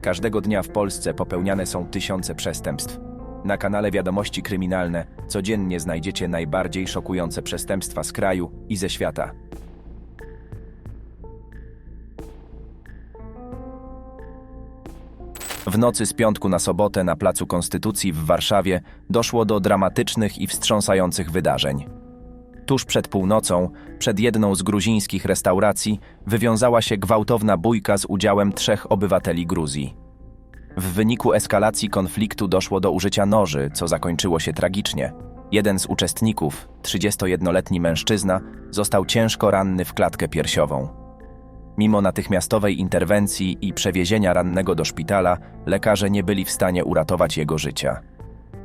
Każdego dnia w Polsce popełniane są tysiące przestępstw. Na kanale Wiadomości Kryminalne codziennie znajdziecie najbardziej szokujące przestępstwa z kraju i ze świata. W nocy z piątku na sobotę na Placu Konstytucji w Warszawie doszło do dramatycznych i wstrząsających wydarzeń. Tuż przed północą, przed jedną z gruzińskich restauracji, wywiązała się gwałtowna bójka z udziałem trzech obywateli Gruzji. W wyniku eskalacji konfliktu doszło do użycia noży, co zakończyło się tragicznie. Jeden z uczestników, 31-letni mężczyzna, został ciężko ranny w klatkę piersiową. Mimo natychmiastowej interwencji i przewiezienia rannego do szpitala, lekarze nie byli w stanie uratować jego życia.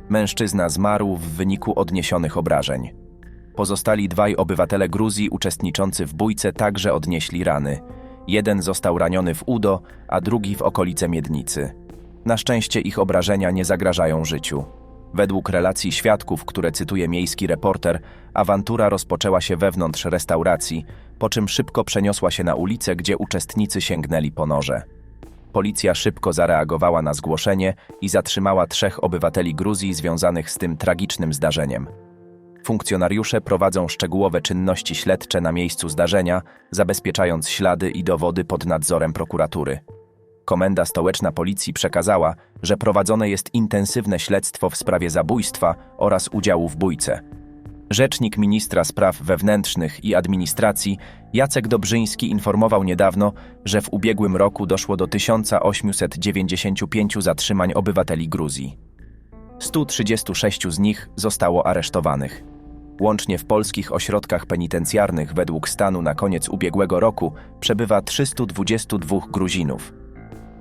Mężczyzna zmarł w wyniku odniesionych obrażeń. Pozostali dwaj obywatele Gruzji uczestniczący w bójce także odnieśli rany. Jeden został raniony w udo, a drugi w okolice miednicy. Na szczęście ich obrażenia nie zagrażają życiu. Według relacji świadków, które cytuje miejski reporter, awantura rozpoczęła się wewnątrz restauracji, po czym szybko przeniosła się na ulicę, gdzie uczestnicy sięgnęli po noże. Policja szybko zareagowała na zgłoszenie i zatrzymała trzech obywateli Gruzji związanych z tym tragicznym zdarzeniem. Funkcjonariusze prowadzą szczegółowe czynności śledcze na miejscu zdarzenia, zabezpieczając ślady i dowody pod nadzorem prokuratury. Komenda Stołeczna Policji przekazała, że prowadzone jest intensywne śledztwo w sprawie zabójstwa oraz udziału w bójce. Rzecznik ministra spraw wewnętrznych i administracji Jacek Dobrzyński informował niedawno, że w ubiegłym roku doszło do 1895 zatrzymań obywateli Gruzji. 136 z nich zostało aresztowanych. Łącznie w polskich ośrodkach penitencjarnych według stanu na koniec ubiegłego roku przebywa 322 Gruzinów.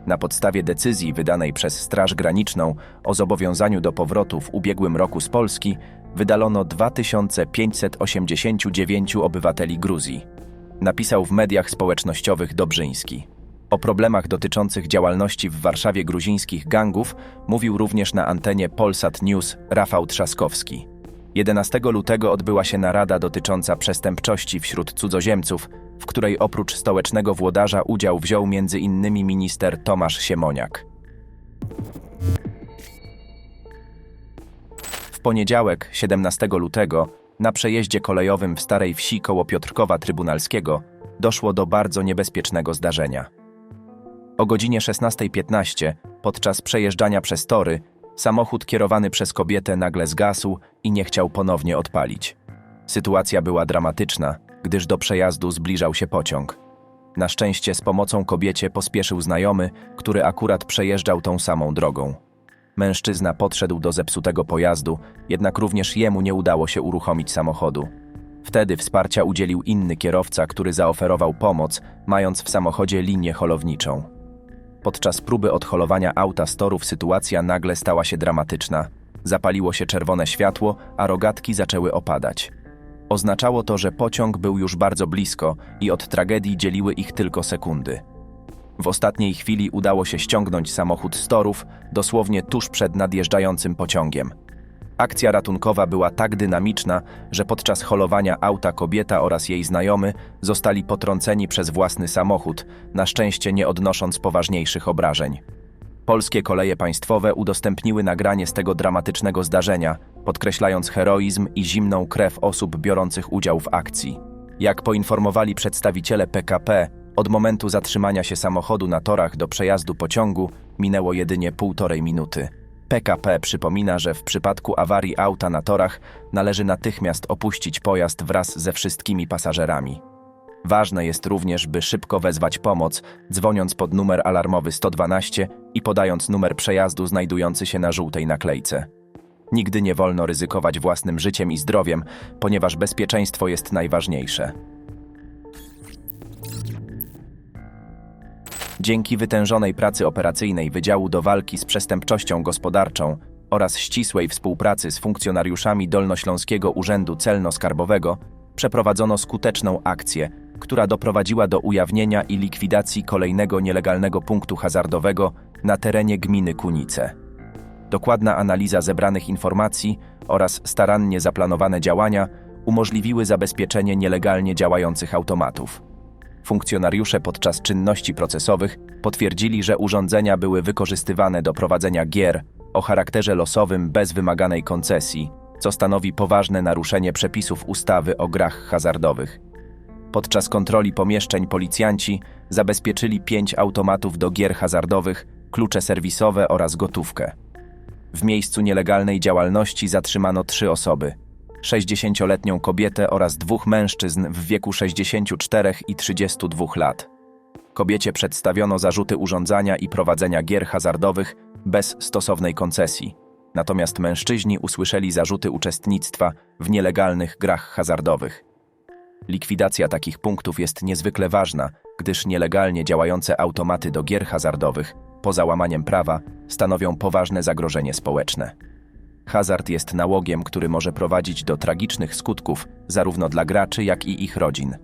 Na podstawie decyzji wydanej przez Straż Graniczną o zobowiązaniu do powrotu w ubiegłym roku z Polski wydalono 2589 obywateli Gruzji. Napisał w mediach społecznościowych Dobrzyński. O problemach dotyczących działalności w Warszawie gruzińskich gangów mówił również na antenie Polsat News Rafał Trzaskowski. 11 lutego odbyła się narada dotycząca przestępczości wśród cudzoziemców, w której oprócz stołecznego włodarza udział wziął m.in. minister Tomasz Siemoniak. W poniedziałek, 17 lutego, na przejeździe kolejowym w Starej Wsi koło Piotrkowa Trybunalskiego doszło do bardzo niebezpiecznego zdarzenia. O godzinie 16.15, podczas przejeżdżania przez tory, samochód kierowany przez kobietę nagle zgasł i nie chciał ponownie odpalić. Sytuacja była dramatyczna, gdyż do przejazdu zbliżał się pociąg. Na szczęście z pomocą kobiecie pospieszył znajomy, który akurat przejeżdżał tą samą drogą. Mężczyzna podszedł do zepsutego pojazdu, jednak również jemu nie udało się uruchomić samochodu. Wtedy wsparcia udzielił inny kierowca, który zaoferował pomoc, mając w samochodzie linię holowniczą. Podczas próby odholowania auta z torów sytuacja nagle stała się dramatyczna. Zapaliło się czerwone światło, a rogatki zaczęły opadać. Oznaczało to, że pociąg był już bardzo blisko i od tragedii dzieliły ich tylko sekundy. W ostatniej chwili udało się ściągnąć samochód z torów, dosłownie tuż przed nadjeżdżającym pociągiem. Akcja ratunkowa była tak dynamiczna, że podczas holowania auta kobieta oraz jej znajomy zostali potrąceni przez własny samochód, na szczęście nie odnosząc poważniejszych obrażeń. Polskie koleje państwowe udostępniły nagranie z tego dramatycznego zdarzenia, podkreślając heroizm i zimną krew osób biorących udział w akcji. Jak poinformowali przedstawiciele PKP, od momentu zatrzymania się samochodu na torach do przejazdu pociągu minęło jedynie półtorej minuty. PKP przypomina, że w przypadku awarii auta na torach należy natychmiast opuścić pojazd wraz ze wszystkimi pasażerami. Ważne jest również, by szybko wezwać pomoc, dzwoniąc pod numer alarmowy 112 i podając numer przejazdu znajdujący się na żółtej naklejce. Nigdy nie wolno ryzykować własnym życiem i zdrowiem, ponieważ bezpieczeństwo jest najważniejsze. Dzięki wytężonej pracy operacyjnej Wydziału do Walki z Przestępczością Gospodarczą oraz ścisłej współpracy z funkcjonariuszami Dolnośląskiego Urzędu Celno-Skarbowego przeprowadzono skuteczną akcję, która doprowadziła do ujawnienia i likwidacji kolejnego nielegalnego punktu hazardowego na terenie gminy Kunice. Dokładna analiza zebranych informacji oraz starannie zaplanowane działania umożliwiły zabezpieczenie nielegalnie działających automatów. Funkcjonariusze podczas czynności procesowych potwierdzili, że urządzenia były wykorzystywane do prowadzenia gier o charakterze losowym bez wymaganej koncesji, co stanowi poważne naruszenie przepisów ustawy o grach hazardowych. Podczas kontroli pomieszczeń policjanci zabezpieczyli pięć automatów do gier hazardowych, klucze serwisowe oraz gotówkę. W miejscu nielegalnej działalności zatrzymano trzy osoby: 60-letnią kobietę oraz dwóch mężczyzn w wieku 64 i 32 lat. Kobiecie przedstawiono zarzuty urządzania i prowadzenia gier hazardowych bez stosownej koncesji. Natomiast mężczyźni usłyszeli zarzuty uczestnictwa w nielegalnych grach hazardowych. Likwidacja takich punktów jest niezwykle ważna, gdyż nielegalnie działające automaty do gier hazardowych, poza łamaniem prawa, stanowią poważne zagrożenie społeczne. Hazard jest nałogiem, który może prowadzić do tragicznych skutków zarówno dla graczy, jak i ich rodzin.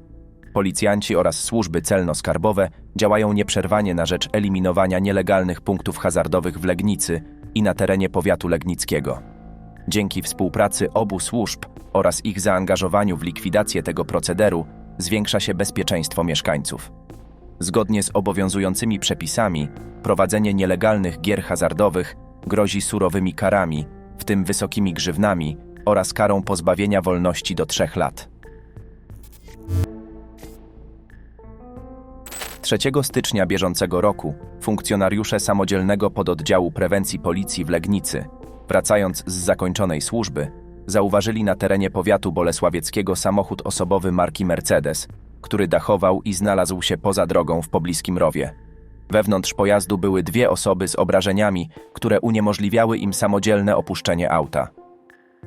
Policjanci oraz służby celno-skarbowe działają nieprzerwanie na rzecz eliminowania nielegalnych punktów hazardowych w Legnicy i na terenie powiatu legnickiego. Dzięki współpracy obu służb oraz ich zaangażowaniu w likwidację tego procederu zwiększa się bezpieczeństwo mieszkańców. Zgodnie z obowiązującymi przepisami, prowadzenie nielegalnych gier hazardowych grozi surowymi karami, w tym wysokimi grzywnami oraz karą pozbawienia wolności do trzech lat. 3 stycznia bieżącego roku funkcjonariusze samodzielnego pododdziału prewencji policji w Legnicy, wracając z zakończonej służby, zauważyli na terenie powiatu bolesławieckiego samochód osobowy marki Mercedes, który dachował i znalazł się poza drogą w pobliskim rowie. Wewnątrz pojazdu były dwie osoby z obrażeniami, które uniemożliwiały im samodzielne opuszczenie auta.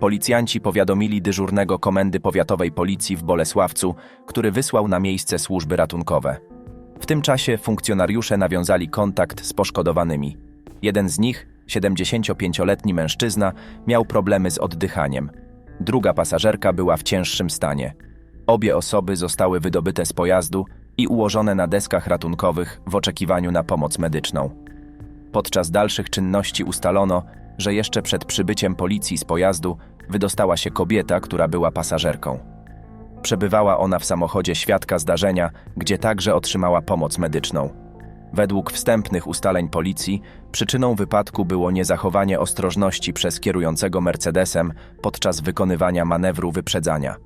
Policjanci powiadomili dyżurnego komendy powiatowej policji w Bolesławcu, który wysłał na miejsce służby ratunkowe. W tym czasie funkcjonariusze nawiązali kontakt z poszkodowanymi. Jeden z nich, 75-letni mężczyzna, miał problemy z oddychaniem. Druga pasażerka była w cięższym stanie. Obie osoby zostały wydobyte z pojazdu i ułożone na deskach ratunkowych w oczekiwaniu na pomoc medyczną. Podczas dalszych czynności ustalono, że jeszcze przed przybyciem policji z pojazdu wydostała się kobieta, która była pasażerką. Przebywała ona w samochodzie świadka zdarzenia, gdzie także otrzymała pomoc medyczną. Według wstępnych ustaleń policji przyczyną wypadku było niezachowanie ostrożności przez kierującego Mercedesem podczas wykonywania manewru wyprzedzania.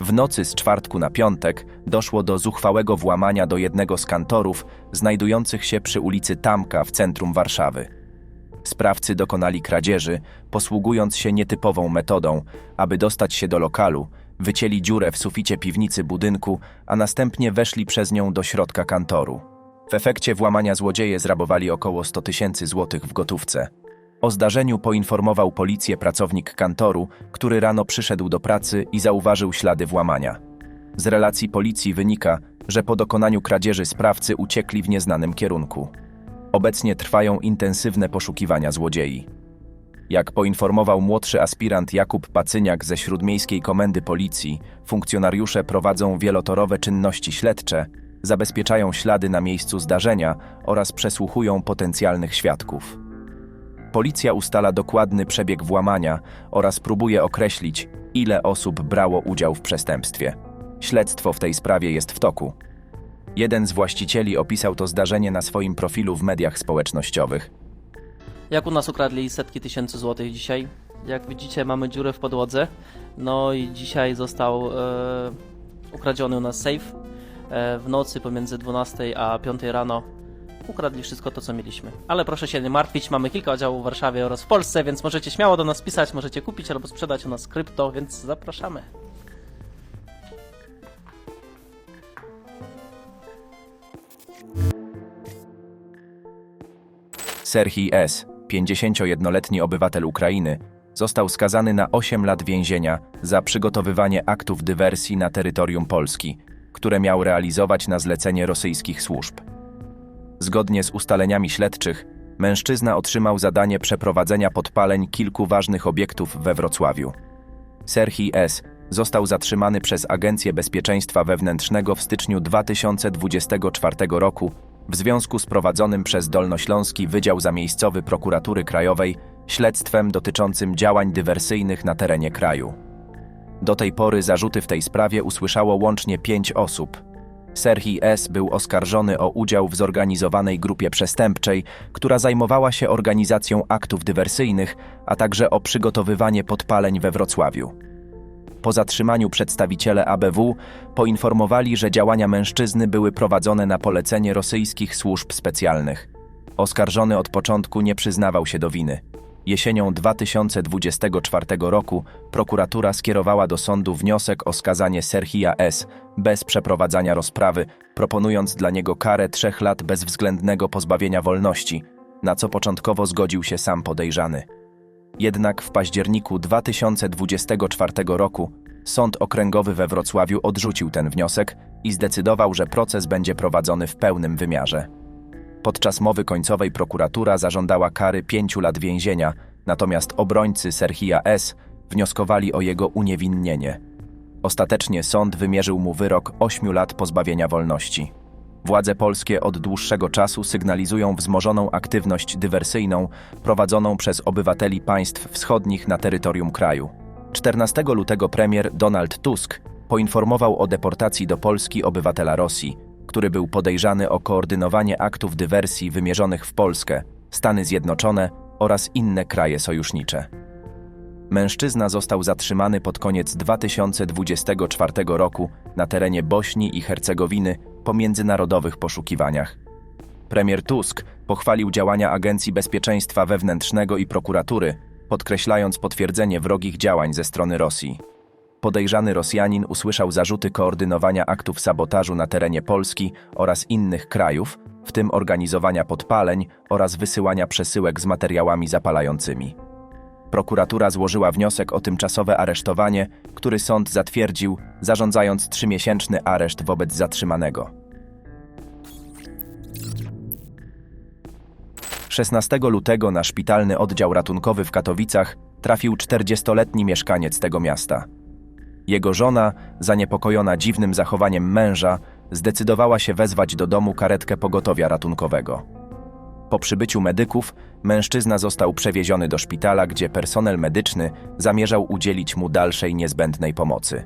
W nocy z czwartku na piątek doszło do zuchwałego włamania do jednego z kantorów znajdujących się przy ulicy Tamka w centrum Warszawy. Sprawcy dokonali kradzieży, posługując się nietypową metodą, aby dostać się do lokalu, wycięli dziurę w suficie piwnicy budynku, a następnie weszli przez nią do środka kantoru. W efekcie włamania złodzieje zrabowali około 100 tysięcy złotych w gotówce. O zdarzeniu poinformował policję pracownik kantoru, który rano przyszedł do pracy i zauważył ślady włamania. Z relacji policji wynika, że po dokonaniu kradzieży sprawcy uciekli w nieznanym kierunku. Obecnie trwają intensywne poszukiwania złodziei. Jak poinformował młodszy aspirant Jakub Pacyniak ze Śródmiejskiej Komendy Policji, funkcjonariusze prowadzą wielotorowe czynności śledcze, zabezpieczają ślady na miejscu zdarzenia oraz przesłuchują potencjalnych świadków. Policja ustala dokładny przebieg włamania oraz próbuje określić, ile osób brało udział w przestępstwie. Śledztwo w tej sprawie jest w toku. Jeden z właścicieli opisał to zdarzenie na swoim profilu w mediach społecznościowych. Jak u nas ukradli setki tysięcy złotych dzisiaj. Jak widzicie, mamy dziurę w podłodze. No i dzisiaj został e, ukradziony u nas safe. E, w nocy pomiędzy 12 a 5 rano ukradli wszystko to, co mieliśmy. Ale proszę się nie martwić, mamy kilka oddziałów w Warszawie oraz w Polsce, więc możecie śmiało do nas pisać, możecie kupić albo sprzedać u nas krypto, więc zapraszamy. Serhii S., 51-letni obywatel Ukrainy, został skazany na 8 lat więzienia za przygotowywanie aktów dywersji na terytorium Polski, które miał realizować na zlecenie rosyjskich służb. Zgodnie z ustaleniami śledczych, mężczyzna otrzymał zadanie przeprowadzenia podpaleń kilku ważnych obiektów we Wrocławiu. Serhii S. został zatrzymany przez Agencję Bezpieczeństwa Wewnętrznego w styczniu 2024 roku w związku z prowadzonym przez Dolnośląski Wydział Zamiejscowy Prokuratury Krajowej śledztwem dotyczącym działań dywersyjnych na terenie kraju. Do tej pory zarzuty w tej sprawie usłyszało łącznie pięć osób. Serhii S. był oskarżony o udział w zorganizowanej grupie przestępczej, która zajmowała się organizacją aktów dywersyjnych, a także o przygotowywanie podpaleń we Wrocławiu. Po zatrzymaniu przedstawiciele ABW poinformowali, że działania mężczyzny były prowadzone na polecenie rosyjskich służb specjalnych. Oskarżony od początku nie przyznawał się do winy. Jesienią 2024 roku prokuratura skierowała do sądu wniosek o skazanie Serhija S. bez przeprowadzania rozprawy, proponując dla niego karę trzech lat bezwzględnego pozbawienia wolności, na co początkowo zgodził się sam podejrzany. Jednak w październiku 2024 roku Sąd Okręgowy we Wrocławiu odrzucił ten wniosek i zdecydował, że proces będzie prowadzony w pełnym wymiarze. Podczas mowy końcowej prokuratura zażądała kary pięciu lat więzienia, natomiast obrońcy Serhija S. wnioskowali o jego uniewinnienie. Ostatecznie sąd wymierzył mu wyrok ośmiu lat pozbawienia wolności. Władze polskie od dłuższego czasu sygnalizują wzmożoną aktywność dywersyjną prowadzoną przez obywateli państw wschodnich na terytorium kraju. 14 lutego premier Donald Tusk poinformował o deportacji do Polski obywatela Rosji, który był podejrzany o koordynowanie aktów dywersji wymierzonych w Polskę, Stany Zjednoczone oraz inne kraje sojusznicze. Mężczyzna został zatrzymany pod koniec 2024 roku na terenie Bośni i Hercegowiny po międzynarodowych poszukiwaniach. Premier Tusk pochwalił działania Agencji Bezpieczeństwa Wewnętrznego i prokuratury, podkreślając potwierdzenie wrogich działań ze strony Rosji. Podejrzany Rosjanin usłyszał zarzuty koordynowania aktów sabotażu na terenie Polski oraz innych krajów, w tym organizowania podpaleń oraz wysyłania przesyłek z materiałami zapalającymi. Prokuratura złożyła wniosek o tymczasowe aresztowanie, który sąd zatwierdził, zarządzając trzymiesięczny areszt wobec zatrzymanego. 16 lutego na szpitalny oddział ratunkowy w Katowicach trafił 40-letni mieszkaniec tego miasta. Jego żona, zaniepokojona dziwnym zachowaniem męża, zdecydowała się wezwać do domu karetkę pogotowia ratunkowego. Po przybyciu medyków, mężczyzna został przewieziony do szpitala, gdzie personel medyczny zamierzał udzielić mu dalszej niezbędnej pomocy.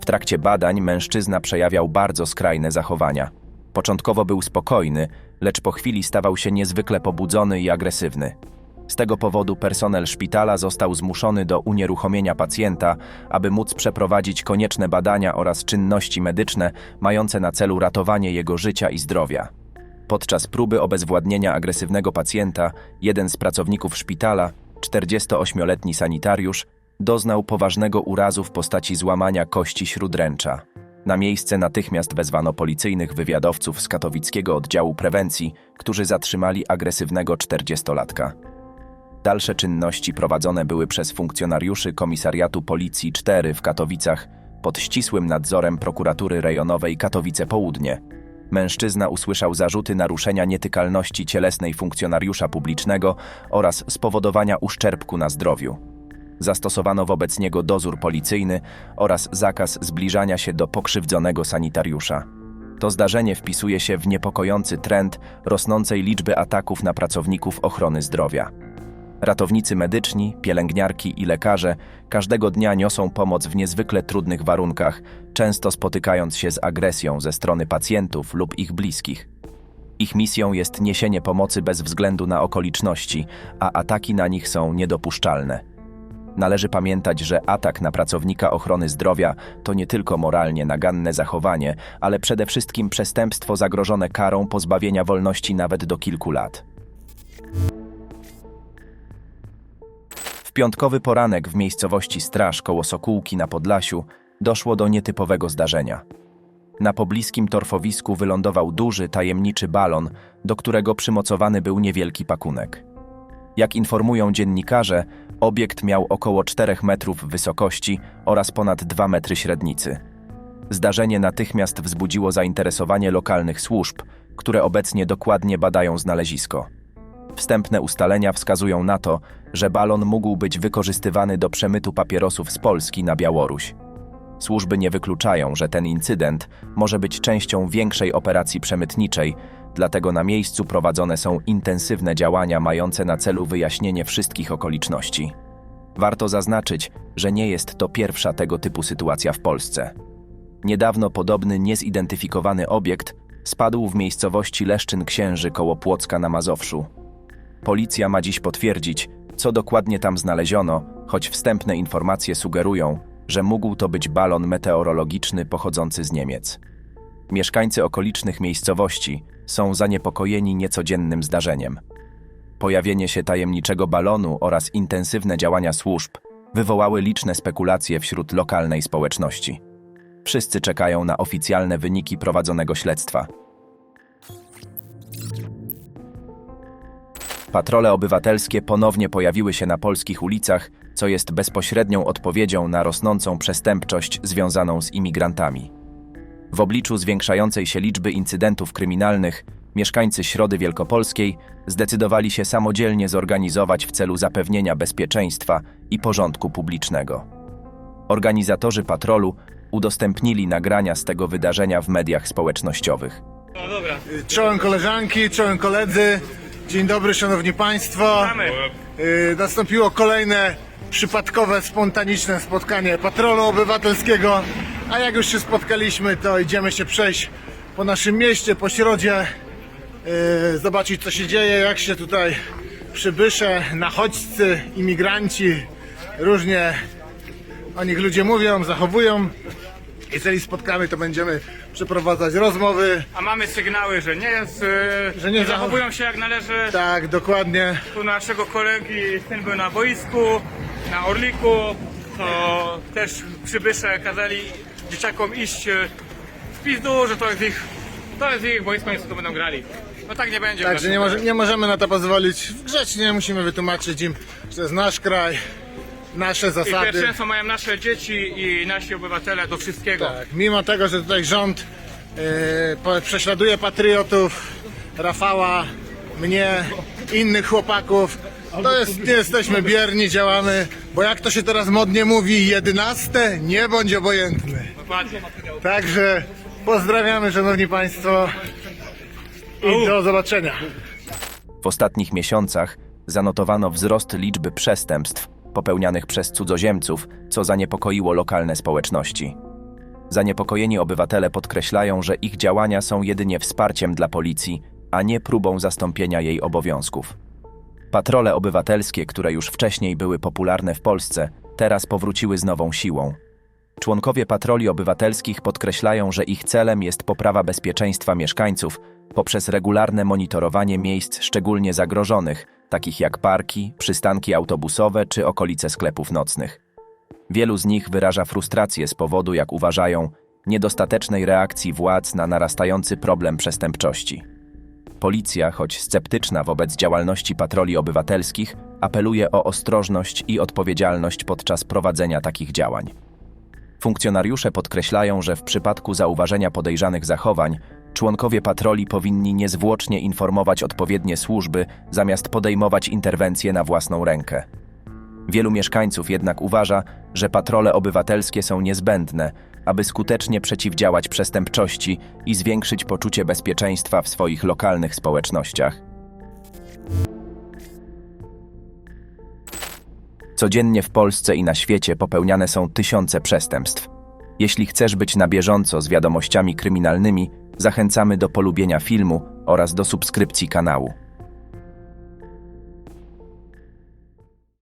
W trakcie badań mężczyzna przejawiał bardzo skrajne zachowania. Początkowo był spokojny, lecz po chwili stawał się niezwykle pobudzony i agresywny. Z tego powodu personel szpitala został zmuszony do unieruchomienia pacjenta, aby móc przeprowadzić konieczne badania oraz czynności medyczne mające na celu ratowanie jego życia i zdrowia. Podczas próby obezwładnienia agresywnego pacjenta, jeden z pracowników szpitala, 48-letni sanitariusz, doznał poważnego urazu w postaci złamania kości śródręcza. Na miejsce natychmiast wezwano policyjnych wywiadowców z katowickiego oddziału prewencji, którzy zatrzymali agresywnego 40-latka. Dalsze czynności prowadzone były przez funkcjonariuszy Komisariatu Policji 4 w Katowicach pod ścisłym nadzorem prokuratury rejonowej Katowice Południe. Mężczyzna usłyszał zarzuty naruszenia nietykalności cielesnej funkcjonariusza publicznego oraz spowodowania uszczerbku na zdrowiu. Zastosowano wobec niego dozór policyjny oraz zakaz zbliżania się do pokrzywdzonego sanitariusza. To zdarzenie wpisuje się w niepokojący trend rosnącej liczby ataków na pracowników ochrony zdrowia. Ratownicy medyczni, pielęgniarki i lekarze każdego dnia niosą pomoc w niezwykle trudnych warunkach, często spotykając się z agresją ze strony pacjentów lub ich bliskich. Ich misją jest niesienie pomocy bez względu na okoliczności, a ataki na nich są niedopuszczalne. Należy pamiętać, że atak na pracownika ochrony zdrowia to nie tylko moralnie naganne zachowanie, ale przede wszystkim przestępstwo zagrożone karą pozbawienia wolności nawet do kilku lat. Piątkowy poranek w miejscowości Straż koło Sokółki na Podlasiu doszło do nietypowego zdarzenia. Na pobliskim torfowisku wylądował duży, tajemniczy balon, do którego przymocowany był niewielki pakunek. Jak informują dziennikarze, obiekt miał około 4 metrów wysokości oraz ponad 2 metry średnicy. Zdarzenie natychmiast wzbudziło zainteresowanie lokalnych służb, które obecnie dokładnie badają znalezisko. Wstępne ustalenia wskazują na to, że balon mógł być wykorzystywany do przemytu papierosów z Polski na Białoruś. Służby nie wykluczają, że ten incydent może być częścią większej operacji przemytniczej, dlatego na miejscu prowadzone są intensywne działania mające na celu wyjaśnienie wszystkich okoliczności. Warto zaznaczyć, że nie jest to pierwsza tego typu sytuacja w Polsce. Niedawno podobny niezidentyfikowany obiekt spadł w miejscowości Leszczyn Księży koło Płocka na Mazowszu. Policja ma dziś potwierdzić, co dokładnie tam znaleziono, choć wstępne informacje sugerują, że mógł to być balon meteorologiczny pochodzący z Niemiec. Mieszkańcy okolicznych miejscowości są zaniepokojeni niecodziennym zdarzeniem. Pojawienie się tajemniczego balonu oraz intensywne działania służb wywołały liczne spekulacje wśród lokalnej społeczności. Wszyscy czekają na oficjalne wyniki prowadzonego śledztwa. Patrole obywatelskie ponownie pojawiły się na polskich ulicach, co jest bezpośrednią odpowiedzią na rosnącą przestępczość związaną z imigrantami. W obliczu zwiększającej się liczby incydentów kryminalnych, mieszkańcy Środy Wielkopolskiej zdecydowali się samodzielnie zorganizować w celu zapewnienia bezpieczeństwa i porządku publicznego. Organizatorzy patrolu udostępnili nagrania z tego wydarzenia w mediach społecznościowych. Czołem koleżanki, czołem koledzy. Dzień dobry, szanowni państwo. Yy, Nastąpiło kolejne przypadkowe, spontaniczne spotkanie patrolu obywatelskiego. A jak już się spotkaliśmy, to idziemy się przejść po naszym mieście, po środzie. Yy, Zobaczyć, co się dzieje, jak się tutaj przybysze, nachodźcy, imigranci, różnie o nich ludzie mówią, zachowują. Jeżeli spotkamy, to będziemy przeprowadzać rozmowy. A mamy sygnały, że nie jest, Że nie nie zachow- zachowują się jak należy. Tak, dokładnie. Tu naszego kolegi syn był na boisku, na Orliku, to też przybysze kazali dzieciakom iść e, w pizdu, że to jest ich, to jest ich boisko, oni sobie tu będą grali. No tak nie będzie. w Także naszym nie, może, nie możemy na to pozwolić. Grzecznie musimy wytłumaczyć im, że to jest nasz kraj, nasze I zasady. pierwszeństwo mają nasze dzieci i nasi obywatele do wszystkiego. Tak, mimo tego, że tutaj rząd e, po- prześladuje patriotów, Rafała, mnie, innych chłopaków, to jest, nie jesteśmy bierni, działamy, bo jak to się teraz modnie mówi, jedenaste, nie bądź obojętny. Dokładnie. Także pozdrawiamy, szanowni państwo i do zobaczenia. W ostatnich miesiącach zanotowano wzrost liczby przestępstw popełnianych przez cudzoziemców, co zaniepokoiło lokalne społeczności. Zaniepokojeni obywatele podkreślają, że ich działania są jedynie wsparciem dla policji, a nie próbą zastąpienia jej obowiązków. Patrole obywatelskie, które już wcześniej były popularne w Polsce, teraz powróciły z nową siłą. Członkowie patroli obywatelskich podkreślają, że ich celem jest poprawa bezpieczeństwa mieszkańców poprzez regularne monitorowanie miejsc szczególnie zagrożonych, takich jak parki, przystanki autobusowe czy okolice sklepów nocnych. Wielu z nich wyraża frustrację z powodu, jak uważają, niedostatecznej reakcji władz na narastający problem przestępczości. Policja, choć sceptyczna wobec działalności patroli obywatelskich, apeluje o ostrożność i odpowiedzialność podczas prowadzenia takich działań. Funkcjonariusze podkreślają, że w przypadku zauważenia podejrzanych zachowań, członkowie patroli powinni niezwłocznie informować odpowiednie służby, zamiast podejmować interwencje na własną rękę. Wielu mieszkańców jednak uważa, że patrole obywatelskie są niezbędne, aby skutecznie przeciwdziałać przestępczości i zwiększyć poczucie bezpieczeństwa w swoich lokalnych społecznościach. Codziennie w Polsce i na świecie popełniane są tysiące przestępstw. Jeśli chcesz być na bieżąco z wiadomościami kryminalnymi, zachęcamy do polubienia filmu oraz do subskrypcji kanału.